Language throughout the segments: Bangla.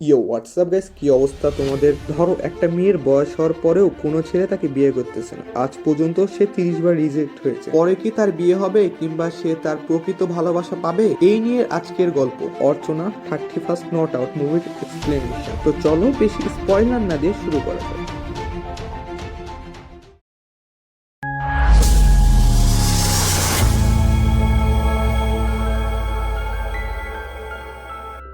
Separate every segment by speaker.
Speaker 1: ইয়ো, হোয়াটসঅ্যাপ গাইস কি অবস্থা তোমাদের? ধরো, একটা মেয়ের বয়স হওয়ার পরেও কোনো ছেলে তাকে বিয়ে করতেছে না। আজ পর্যন্ত সে তিরিশ বার রিজেক্ট হয়েছে। পরে কি তার বিয়ে হবে কিংবা সে তার প্রকৃত ভালোবাসা পাবে? এই নিয়ে আজকের গল্প। Archana thirty first not out মুভির এক্সপ্লেনেশন তো চলো, বেশি স্পয়লার না দিয়ে শুরু করা যাক।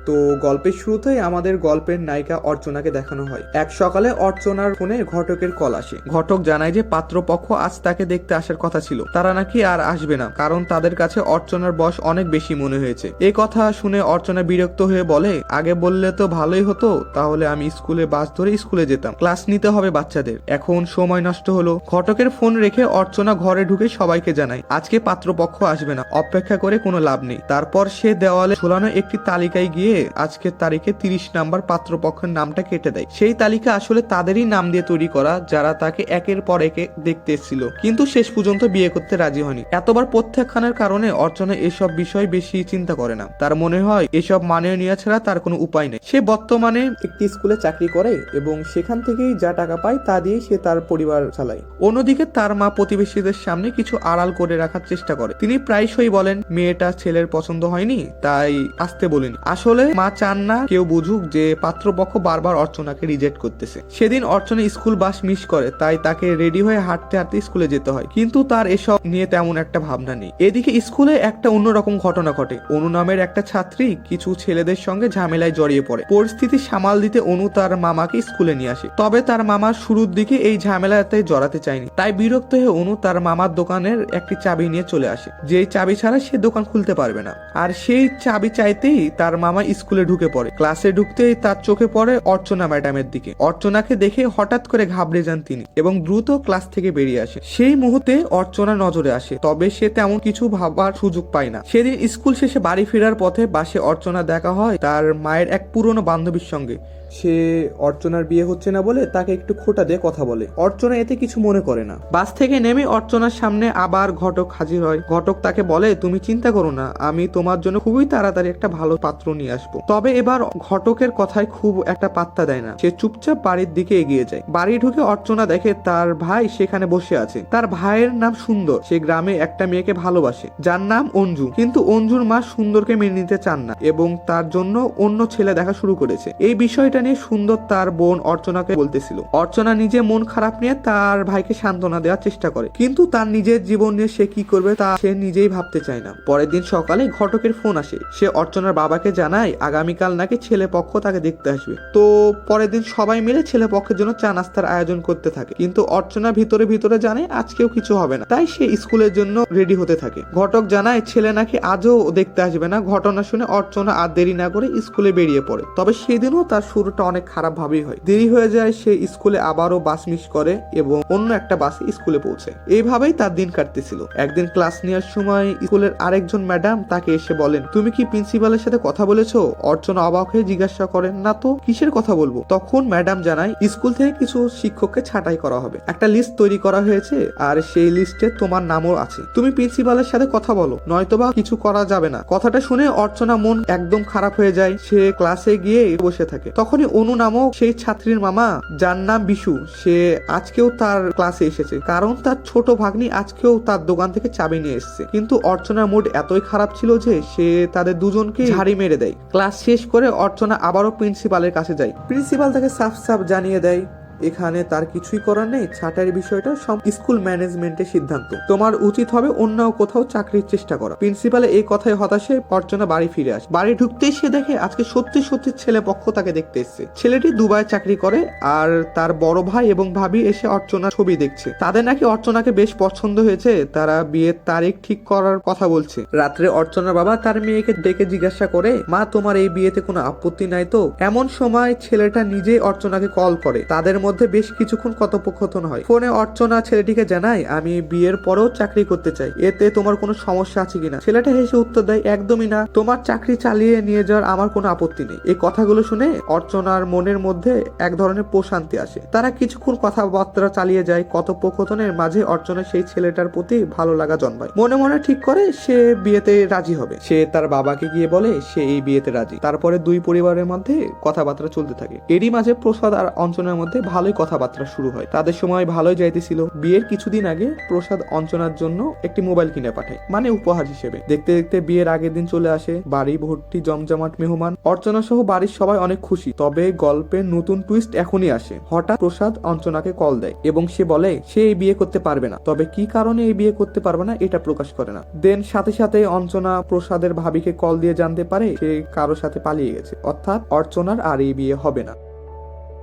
Speaker 1: তো গল্পের শুরুতেই আমাদের গল্পের নায়িকা অর্চনাকে দেখানো হয়। এক সকালে অর্চনার ফোনে ঘটকের কল আসে। ঘটক জানায় যে পাত্রপক্ষ আজ তাকে দেখতে আসার কথা ছিল। তারা নাকি আর আসবে না, কারণ তাদের কাছে অর্চনার বয়স অনেক বেশি মনে হয়েছে। এই কথা শুনে অর্চনা বিরক্ত হয়ে বলে, আগে বললে তো ভালোই হতো, তাহলে আমি স্কুলে বাস ধরে স্কুলে যেতাম। ক্লাস নিতে হবে বাচ্চাদের। এখন সময় নষ্ট হলো। ঘটকের ফোন রেখে অর্চনা ঘরে ঢুকে সবাইকে জানায়, আজকে পাত্রপক্ষ আসবে না, অপেক্ষা করে কোনো লাভ নেই। তারপর সে দেওয়ালে ঝোলানো একটি তালিকায় গিয়ে আজকের তারিখে তিরিশ নাম্বার পাত্রপক্ষের নামটা কেটে দেয়। সেই তালিকা আসলে তাদেরই নাম দিয়ে তৈরি করা, যারা তাকে একের পর একে দেখতে এসেছিল। কিন্তু শেষ পর্যন্ত বিয়ে করতে রাজি হয়নি। এতবার প্রত্যাখ্যানের কারণে অর্চনা এসব বিষয় বেশি চিন্তা করে না। তার মনে হয়, এসব মানিয়ে নেওয়া ছাড়া তার কোনো উপায় নেই। সে বর্তমানে একটি স্কুলে চাকরি করে এবং সেখান থেকেই যা টাকা পায় তা দিয়ে সে তার পরিবার চালায়। অন্যদিকে তার মা প্রতিবেশীদের সামনে কিছু আড়াল করে রাখার চেষ্টা করে। তিনি প্রায়শই বলেন, মেয়েটা ছেলের পছন্দ হয়নি, তাই আসতে বলিনি। আসলে মা চান না কেউ বুঝুক যে পাত্রপক্ষ বারবার অর্চনাকে রিজেক্ট করতেছে। সেদিন অর্চনা স্কুল বাস মিস করে, তাই তাকে রেডি হয়ে হাঁটতে হাঁটতে স্কুলে যেতে হয়। কিন্তু তার এসব নিয়ে তেমন একটা ভাবনা নেই। এদিকে স্কুলে একটা অন্যরকম ঘটনা ঘটে। অনু নামের একটা ছাত্রী কিছু ছেলেদের সঙ্গে ঝামেলায় জড়িয়ে পড়ে। পরিস্থিতি সামাল দিতে অনু তার মামাকে স্কুলে নিয়ে আসে। তবে তার মামা শুরুর দিকে এই ঝামেলাতে জড়াতে চায়নি। তাই বিরক্ত হয়ে অনু তার মামার দোকানের একটি চাবি নিয়ে চলে আসে। যেই চাবি ছাড়া সে দোকান খুলতে পারবে না। আর সেই চাবি চাইতেই তার মামা স্কুলে ঢুকে পড়ে। ক্লাসে ঢুকতেই তার চোখে পড়ে অর্চনা ম্যাডামের দিকে। অর্চনাকে দেখে হঠাৎ করে ঘাবড়ে যান তিনি এবং দ্রুত ক্লাস থেকে বেরিয়ে আসে। সেই মুহূর্তে অর্চনা নজরে আসে, তবে সে তেমন কিছু ভাবার সুযোগ পায় না। সেদিন স্কুল শেষে বাড়ি ফেরার পথে বাসে অর্চনা দেখা হয় তার মায়ের এক পুরনো বান্ধবীর সঙ্গে। সে অর্চনার বিয়ে হচ্ছে না বলে তাকে একটু খোটা দিয়ে কথা বলে। অর্চনা এতে কিছু মনে করে না। বাস থেকে নেমে অর্চনার সামনে আবার ঘটক হাজির হয়। ঘটক তাকে বলে, তুমি চিন্তা করো না, আমি তোমার জন্য খুবই তাড়াতাড়ি একটা ভালো পাত্র নিয়ে আসব। তবে এবার ঘটকের কথায় খুব একটা পাত্তা দেয় না। সে চুপচাপ বাড়ির দিকে এগিয়ে যায়। বাড়ি ঢুকে অর্চনা দেখে তার ভাই সেখানে বসে আছে। তার ভাইয়ের নাম সুন্দর। সে গ্রামে একটা মেয়েকে ভালোবাসে, যার নাম অঞ্জু। কিন্তু অঞ্জুর মা সুন্দরকে মেনে নিতে চান না এবং তার জন্য অন্য ছেলে দেখা শুরু করেছে। এই বিষয়টা নিয়ে সুন্দর তার বোন অর্চনাকে বলতেছিল। অর্চনা নিজে মন খারাপ নিয়ে তার ভাইকে সান্ত্বনা দেওয়ার চেষ্টা করে। কিন্তু তার নিজের জীবন নিয়ে সে কি করবে তা সে নিজেই ভাবতে চায় না। পরের দিন সকালে ঘটকের ফোন আসে। সে অর্চনার বাবাকে জানায়, আগামীকাল নাকি ছেলে পক্ষ তাকে দেখতে আসবে। তো পরের দিন সবাই মিলে ছেলে পক্ষের জন্য চা নাস্তার আয়োজন করতে থাকে। কিন্তু অর্চনা ভিতরে ভিতরে জানে আজকেও কিছু হবে না। তাই সে স্কুলের জন্য রেডি হতে থাকে। ঘটক জানায়, ছেলে নাকি আজও দেখতে আসবে না। ঘটনা শুনে অর্চনা আর দেরি না করে স্কুলে বেরিয়ে পড়ে। তবে সেদিনও তার শুরুটা অনেক খারাপ ভাবেই হয়। দেরি হয়ে যায়, সে স্কুলে আবারও বাস মিস করে এবং অন্য একটা বাসে স্কুলে পৌঁছে। এইভাবেই তার দিন কাটতেছিল। একদিন ক্লাস নেওয়ার সময় স্কুলের আরেকজন ম্যাডাম তাকে এসে বলেন, তুমি কি প্রিন্সিপালের সাথে কথা বলেছ? অর্চনা অবাক হয়ে জিজ্ঞাসা করেন, না তো, কিসের কথা বলব? তখন ম্যাডাম জানায়, স্কুল থেকে কিছু শিক্ষককে ছাঁটাই করা হবে। একটা লিস্ট তৈরি করা হয়েছে আর সেই লিস্টে তোমার নামও আছে। তুমি প্রিন্সিপালের সাথে কথা বলো, নয়তোবা কিছু করা যাবে না। কথাটা শুনে অর্চনা মন একদম খারাপ হয়ে যায়। সে ক্লাসে গিয়ে বসে থাকে। তখনই অনু নামক সেই ছাত্রীর মামা, যার নাম বিশু, সে আজকেও তার ক্লাসে এসেছে। কারণ তার ছোট ভাগ্নি আজকেও তার দোকান থেকে চাবি নিয়ে এসছে। কিন্তু অর্চনার মুড এতই খারাপ ছিল যে সে তাদের দুজনকে ঝাড়ি মেরে দেয়। ক্লাস শেষ করে অর্চনা আবারও প্রিন্সিপালের কাছে যায়। প্রিন্সিপাল তাকে সাফ সাফ জানিয়ে দেয় এখানে তার কিছুই করার নেই। ছাঁটাইয়ের বিষয়টা সব স্কুল ম্যানেজমেন্টের সিদ্ধান্ত। তোমার উচিত হবে অন্য কোথাও চাকরির চেষ্টা করা। প্রিন্সিপালে এই কথায় হতাশে অর্চনা বাড়ি ফিরে আসে। বাড়ি ঢুকতেই সে দেখে আজকে সত্যি সত্যি ছেলে পক্ষ তাকে দেখতে এসছে। ছেলেটি দুবাই চাকরি করে আর তার বড় ভাই এবং ভাবি এসে অর্চনা ছবি দেখছে। তাদের নাকি অর্চনাকে বেশ পছন্দ হয়েছে। তারা বিয়ের তারিখ ঠিক করার কথা বলছে। রাত্রে অর্চনার বাবা তার মেয়েকে ডেকে জিজ্ঞাসা করে, মা, তোমার এই বিয়েতে কোনো আপত্তি নাই তো? এমন সময় ছেলেটা নিজেই অর্চনাকে কল করে। তাদের মধ্যে মধ্যে বেশ কিছুক্ষণ কথোপকথন হয়। ফোনে অর্চনা ছেলেটিকে জানায়, আমি বিয়ের পরেও চাকরি করতে চাই। এতে তোমার কোনো সমস্যা আছে কিনা? ছেলেটা হেসে উত্তর দেয়, একদমই না। তোমার চাকরি চালিয়ে নিয়ে যাওয়ার আমার কোনো আপত্তি নেই। এই কথাগুলো শুনে অর্চনার মনের মধ্যে এক ধরনের প্রশান্তি আসে। তারা কিছুক্ষণ কথাবার্তা চালিয়ে যায়। কথোপকথনের মাঝে অর্চনা সেই ছেলেটার প্রতি ভালো লাগা জন্মায়। মনে মনে ঠিক করে সে বিয়েতে রাজি হবে। সে তার বাবাকে গিয়ে বলে, সে এই বিয়েতে রাজি। তারপরে দুই পরিবারের মধ্যে কথাবার্তা চলতে থাকে। এরই মাঝে প্রসাদ আর অঞ্চনার মধ্যে ভালোই কথাবার্তা শুরু হয়। তাদের সময় ভালোই যাইতেছিল। বিয়ের কিছুদিন আগে প্রসাদ অঞ্চনার জন্য একটি মোবাইল কিনে পাঠায় মানে উপহার হিসেবে। দেখতে দেখতে বিয়ের আগের দিন চলে আসে। বাড়ি ভর্তি জমজমাট মেহমান। অর্চনা সহ বাড়ির সবাই অনেক খুশি। তবে গল্পের নতুন টুইস্ট এখনই আসে। হঠাৎ প্রসাদ অঞ্চনাকে কল দেয় এবং সে বলে, সে এই বিয়ে করতে পারবে না। তবে কি কারণে এই বিয়ে করতে পারবে না এটা প্রকাশ করে না। দেন সাথে সাথে অঞ্চনা প্রসাদের ভাবিকে কল দিয়ে জানতে পারে সে কারোর সাথে পালিয়ে গেছে। অর্থাৎ অর্চনার আর এই বিয়ে হবে না।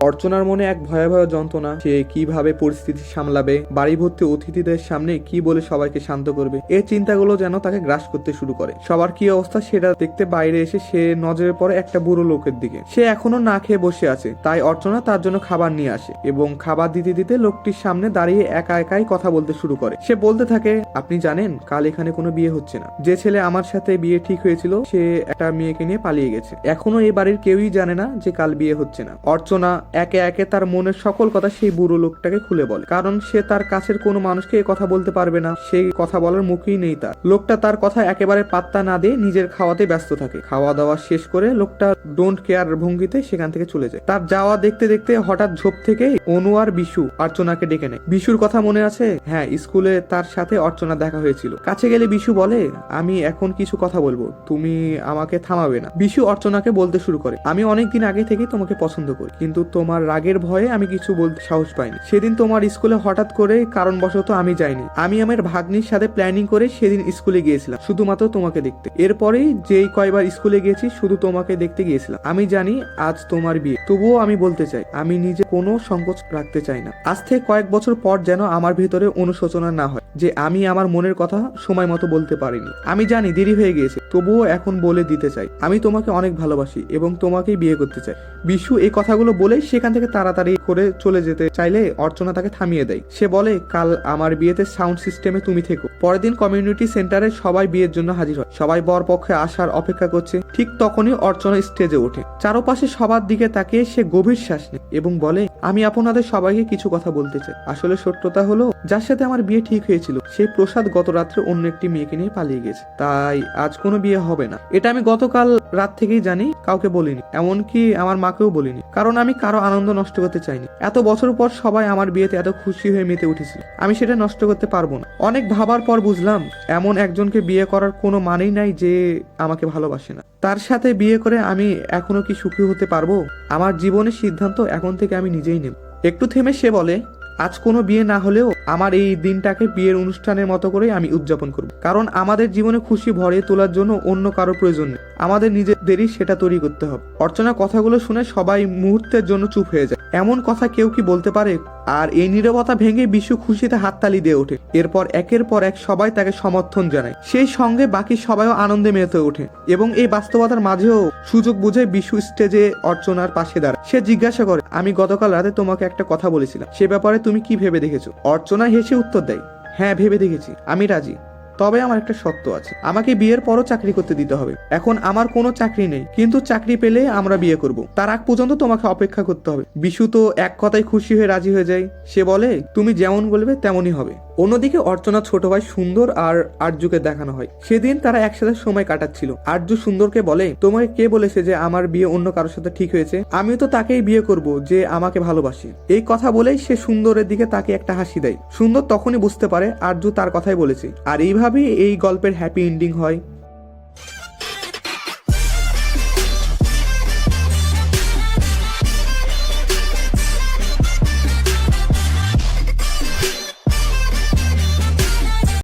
Speaker 1: অর্চনার মনে এক ভয়াবহ যন্ত্রণা, সে কীভাবে পরিস্থিতি সামলাবে বাড়ি ভর্তি অতিথিদের সামনে কি বলে সবাইকে শান্ত করবে এই চিন্তাগুলো যেন তাকে গ্রাস করতে শুরু করে। সবার কি অবস্থা সেটা দেখতে বাইরে এসে সে নজরে পড়ে একটা বুড়ো লোকের দিকে। সে এখনও না খেয়ে বসে আছে, তাই অর্চনা তার জন্য খাবার নিয়ে আসে এবং খাবার দিতে দিতে লোকটির সামনে দাঁড়িয়ে একা একাই কথা বলতে শুরু করে। সে বলতে থাকে, আপনি জানেন, কাল এখানে কোনো বিয়ে হচ্ছে না। যে ছেলে আমার সাথে বিয়ে ঠিক হয়েছিল, সে একটা মেয়েকে নিয়ে পালিয়ে গেছে। এখনও এই বাড়ির কেউই জানে না যে কাল বিয়ে হচ্ছে না। অর্চনা একে একে তার মনের সকল কথা সেই বুড়ো লোকটাকে খুলে বলে। কারণ সে তার কাছের কোনো মানুষকে এ কথা বলতে পারবে না। সেই কথা বলার মুখেই নেই তার। লোকটা তার কথা একেবারে পাত্তা না দিয়ে নিজের খাওয়াতে ব্যস্ত থাকে। খাওয়া দাওয়া শেষ করে লোকটা ডোন্ট কেয়ার ভঙ্গিতে সেখান থেকে চলে যায়। তার যাওয়া দেখতে দেখতে হঠাৎ ঝোপ থেকে অনু আর বিশু অর্চনাকে ডেকে নেয়। বিশুর কথা মনে আছে? হ্যাঁ স্কুলে তার সাথে অর্চনা দেখা হয়েছিল। কাছে গেলে বিশু বলে, আমি এখন কিছু কথা বলব। তুমি আমাকে থামাবে না। বিশু অর্চনাকে বলতে শুরু করে, আমি অনেকদিন আগে থেকেই তোমাকে পছন্দ করি, কিন্তু তোমার রাগের ভয়ে আমি কিছু বলতে সাহস পাইনি। সেদিন তোমার স্কুলে হঠাৎ করে কারণবশত আমি যাইনি। আমি আমার ভাগ্নির সাথে প্ল্যানিং করে সেদিন স্কুলে গিয়েছিলাম, শুধুমাত্র তোমাকে দেখতে। এরপরেই যেই কয়বার স্কুলে গিয়েছি, শুধু তোমাকে দেখতে গিয়েছিলাম। আমি জানি আজ তোমার বিয়ে। তবুও আমি বলতে চাই, আমি নিজে কোনো সংকোচ রাখতে চাই না। আজ থেকে কয়েক বছর পর যেন আমার ভেতরে অনুশোচনা না হয়, যে আমি আমার মনের কথা সময় মতো বলতে পারিনি। আমি জানি দেরি হয়ে গিয়েছে, তবুও এখন বলে দিতে চাই, আমি তোমাকে অনেক ভালোবাসি এবং তোমাকেই বিয়ে করতে চাই। বিশু, এই কথাগুলো বলে সেখান থেকে তাড়াতাড়ি করে চলে যেতে চাইলে অর্চনা তাকে থামিয়ে দেয়। সে বলে, কাল আমার বিয়েতে সাউন্ড সিস্টেমে তুমি থেকো। পরের দিন কমিউনিটি সেন্টারে সবাই বিয়ের জন্য হাজির হয়। সবাই বর পক্ষে আসার অপেক্ষা করছে। ঠিক তখনই অর্চনা স্টেজে ওঠে। চারপাশে সবার দিকে তাকিয়ে সে গভীর শ্বাস নেয় এবং বলে, আমি আপনাদের সবাইকে কিছু কথা বলতে চাই। আসলে সত্যতা হলো, যার সাথে আমার বিয়ে ঠিক হয়েছিল সেই প্রসাদ গত রাত্রে অন্য একটি মেয়েকে নিয়ে পালিয়ে গেছে। তাই আজ কোনো বিয়ে হবে না। এটা আমি গতকাল রাত থেকেই জানি, কাউকে বলিনি। এমনকি আমার মাকেও বলিনি। কারণ আমি কারও আনন্দ নষ্ট করতে চাইনি। এত বছর পর সবাই আমার বিয়েতে এত খুশি হয়ে মেতে উঠেছিল। আমি সেটা নষ্ট করতে পারব না। অনেক ভাবার পর বুঝলাম, এমন একজনকে বিয়ে করার কোনো মানেই নাই যে আমাকে ভালোবাসে না। তার সাথে বিয়ে করে আমি এখনও কি সুখী হতে পারব? আমার জীবনের সিদ্ধান্ত এখন থেকে আমি নিজেই নেব। একটু থেমে সে বলে আজ কোনো বিয়ে না হলেও আমার এই দিনটাকে বিয়ের অনুষ্ঠানের মতো করে আমি উদযাপন করব। কারণ আমাদের জীবনে খুশি ভরে তোলার জন্য অন্য কারও প্রয়োজন নেই। আমাদের নিজেদেরই সেটা তৈরি করতে হবে। অর্চনা কথাগুলো শুনে সবাই মুহূর্তের জন্য চুপ হয়ে যায়। এমন কথা কেউ কি বলতে পারে? আর এই নিরবতা ভেঙে বিশু খুশিতে হাততালি দিয়ে ওঠে। এরপর একের পর এক সবাই তাকে সমর্থন জানায়। সেই সঙ্গে বাকি সবাইও আনন্দে মেতে ওঠে এবং এই বাস্তবতার মাঝেও সুযোগ বুঝে বিশু স্টেজে অর্চনার পাশে দাঁড়ায়। সে জিজ্ঞাসা করে, আমি গতকাল রাতে তোমাকে একটা কথা বলেছিলাম। সে ব্যাপারে তুমি কি ভেবে দেখেছ? অর্চনা হেসে উত্তর দেয় হ্যাঁ ভেবে দেখেছি। আমি রাজি। তবে আমার একটা শর্ত আছে। আমাকে বিয়ের পরও চাকরি করতে দিতে হবে। এখন আমার কোনো চাকরি নেই, কিন্তু চাকরি পেলে আমরা বিয়ে করব। তার আগ পর্যন্ত তোমাকে অপেক্ষা করতে হবে। বিশু তো এক কথায় খুশি হয়ে রাজি হয়ে যায়। সে বলে, তুমি যেমন বলবে তেমনই হবে। অন্যদিকে অর্চনা ছোট ভাই সুন্দর আর আরজুকে দেখানো হয়। সেদিন তারা একসাথে সময় কাটাচ্ছিল। আরজু সুন্দরকে বলে, তোমাকে কে বলেছে যে আমার বিয়ে অন্য কারোর সাথে ঠিক হয়েছে? আমিও তো তাকেই বিয়ে করব যে আমাকে ভালোবাসে। এই কথা বলেই সে সুন্দরের দিকে তাকে একটা হাসি দেয়। সুন্দর তখনই বুঝতে পারে আরজু তার কথাই বলেছে। আর এইভাবেই এই গল্পের হ্যাপি এন্ডিং হয়।